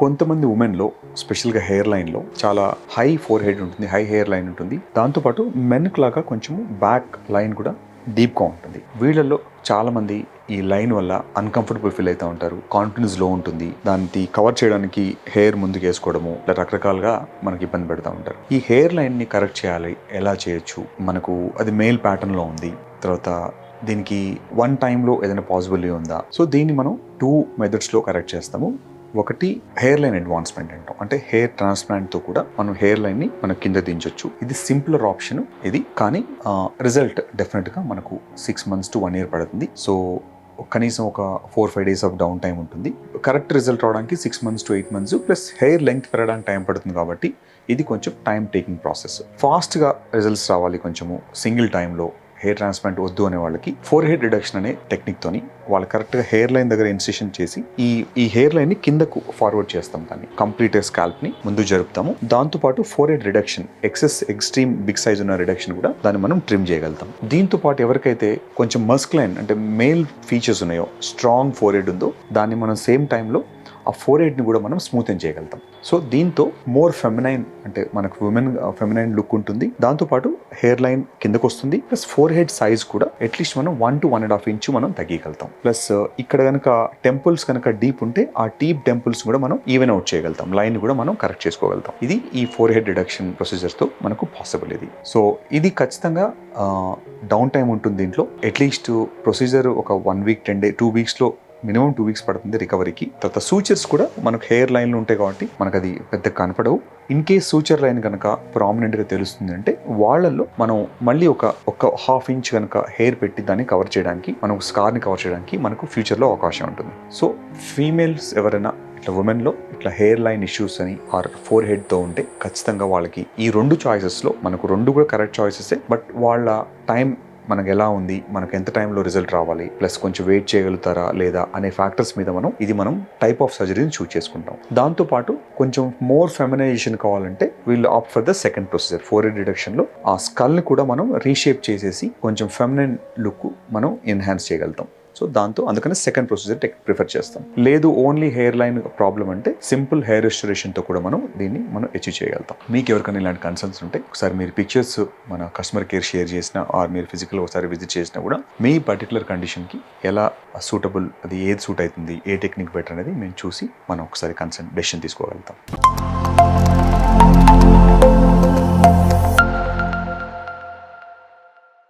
కొంతమంది ఉమెన్లో స్పెషల్గా హెయిర్ లైన్లో చాలా హై ఫోర్ హెడ్ ఉంటుంది హై హెయిర్ లైన్ ఉంటుంది. దాంతోపాటు మెన్కు లాగా కొంచెం బ్యాక్ లైన్ కూడా డీప్గా ఉంటుంది. వీళ్ళల్లో చాలామంది ఈ లైన్ వల్ల అన్కంఫర్టబుల్ ఫీల్ అవుతూ ఉంటారు. కాన్ఫిడెన్స్లో ఉంటుంది. దాన్ని కవర్ చేయడానికి హెయిర్ ముందుకు వేసుకోవడము ఇలా రకరకాలుగా మనకి ఇబ్బంది పెడతా ఉంటారు. ఈ హెయిర్ లైన్ని కరెక్ట్ చేయాలి. ఎలా చేయొచ్చు? మనకు అది మెయిల్ ప్యాటర్న్లో ఉంది. తర్వాత దీనికి వన్ టైంలో ఏదైనా పాసిబిలిటీ ఉందా? సో దీన్ని మనం టూ మెథడ్స్లో కరెక్ట్ చేస్తాము. ఒకటి హెయిర్ లైన్ అడ్వాన్స్మెంట్ అంటాం. అంటే హెయిర్ ట్రాన్స్ప్లాంట్తో కూడా మనం హెయిర్ లైన్ని మనం కింద దించొచ్చు. ఇది సింపులర్ ఆప్షన్ ఇది. కానీ రిజల్ట్ డెఫినెట్గా మనకు six months to one year పడుతుంది. సో కనీసం ఒక four five days of down time ఉంటుంది. కరెక్ట్ రిజల్ట్ రావడానికి six months to eight months plus hair length పెరగడానికి టైం పడుతుంది కాబట్టి ఇది కొంచెం టైం టేకింగ్ ప్రాసెస్ ఫాస్ట్గా రిజల్ట్స్ రావాలి కొంచెము సింగిల్ టైంలో హెయిర్ ట్రాన్స్ప్లాంట్ వద్దు అనే వాళ్ళకి ఫోర్ హెడ్ రిడక్షన్ అనే టెక్నిక్ తోని వాళ్ళు కరెక్ట్గా హెయిర్ లైన్ దగ్గర ఇన్సిషన్ చేసి ఈ ఈ హెయిర్ లైన్ని కిందకు ఫార్వర్డ్ చేస్తాం దాన్ని. కంప్లీట్ స్కాల్ప్ని ముందు జరుపుతాము. దాంతో పాటు forehead reduction excess extreme big size ఉన్న రిడక్షన్ కూడా దాన్ని మనం ట్రిమ్ చేయగలుగుతాం. దీంతో పాటు ఎవరికైతే కొంచెం మస్క్ లైన్ అంటే మేల్ ఫీచర్స్ ఉన్నాయో స్ట్రాంగ్ ఫోర్ హెడ్ ఉందో దాన్ని మనం సేమ్ టైంలో ఆ ఫోర్ ఎయిట్ని కూడా మనం స్మూతెన్ చేయగలుగుతాం. సో దీంతో మోర్ ఫెమినైన్ అంటే మనకు ఉమెన్ ఫెమినైన్ లుక్ ఉంటుంది. దాంతోపాటు హెయిర్ లైన్ కిందకు వస్తుంది ప్లస్ ఫోర్ హెడ్ సైజ్ కూడా అట్లీస్ట్ మనం one two one and half inch మనం తగ్గగలుగుతాం ప్లస్ ఇక్కడ కనుక టెంపుల్స్ కనుక డీప్ ఉంటే ఆ డీప్ టెంపుల్స్ కూడా మనం ఈవెన్ అవుట్ చేయగలుగుతాం. లైన్ కూడా మనం కరెక్ట్ చేసుకోగలుగుతాం. ఇది ఈ ఫోర్ హెడ్ రిడక్షన్ ప్రొసీజర్తో మనకు పాసిబుల్ ఇది. సో ఇది ఖచ్చితంగా డౌన్ టైం ఉంటుంది దీంట్లో. అట్లీస్ట్ ప్రొసీజర్ ఒక one week ten day two వీక్స్లో minimum two weeks పడుతుంది రికవరీకి. తర్వాత సూచర్స్ కూడా మనకు హెయిర్ లైన్లు ఉంటాయి కాబట్టి మనకు అది పెద్ద కనపడవు. ఇన్ కేస్ సూచర్ లైన్ కనుక ప్రామినెంట్గా తెలుస్తుంది అంటే వాళ్ళల్లో మనం మళ్ళీ ఒక ఒక హాఫ్ ఇంచ్ కనుక హెయిర్ పెట్టి దాన్ని కవర్ చేయడానికి మనం స్కార్ని కవర్ చేయడానికి మనకు ఫ్యూచర్లో అవకాశం ఉంటుంది. సో ఫీమేల్స్ ఎవరైనా ఇట్లా ఉమెన్లో ఇట్లా హెయిర్ లైన్ ఇష్యూస్ అని ఆర్ ఫోర్ హెడ్తో ఉంటే ఖచ్చితంగా వాళ్ళకి ఈ రెండు చాయిసెస్లో మనకు రెండు కూడా కరెక్ట్ చాయిసెసే. బట్ వాళ్ళ టైం మనకు ఎలా ఉంది మనకు ఎంత టైంలో రిజల్ట్ రావాలి ప్లస్ కొంచెం వెయిట్ చేయగలుగుతారా లేదా అనే ఫ్యాక్టర్స్ మీద మనం ఇది మనం టైప్ ఆఫ్ సర్జరీని చూస్ చేసుకుంటాం. దాంతోపాటు కొంచెం మోర్ ఫెమినైజేషన్ కావాలంటే వీళ్ళు opt for the second procedure. Forehead డిడక్షన్లో ఆ స్కల్ని కూడా మనం రీషేప్ చేసేసి కొంచెం ఫెమినైన్ లుక్ మనం ఎన్హాన్స్ చేయగలుగుతాం. సో దాంతో అందుకని సెకండ్ ప్రొసీజర్ టెక్ ప్రిఫర్ చేస్తాం. లేదు ఓన్లీ హెయిర్ లైన్ ప్రాబ్లం అంటే సింపుల్ హెయిర్ రెస్టరేషన్తో కూడా మనం దీన్ని మనం అచీవ్ చేయగలుగుతాం. మీకు ఎవరికైనా ఇలాంటి కన్సర్న్స్ ఉంటే ఒకసారి మీరు పిక్చర్స్ మన కస్టమర్ కేర్ షేర్ చేసినా ఆర్ మీరు ఫిజికల్ ఒకసారి విజిట్ చేసినా కూడా మీ పర్టికులర్ కండిషన్కి ఎలా సూటబుల్ అది ఏది సూట్ అవుతుంది ఏ టెక్నిక్ బెటర్ అనేది మేము చూసి మనం ఒకసారి కన్సర్న్ డెసిషన్ తీసుకోగలుగుతాం.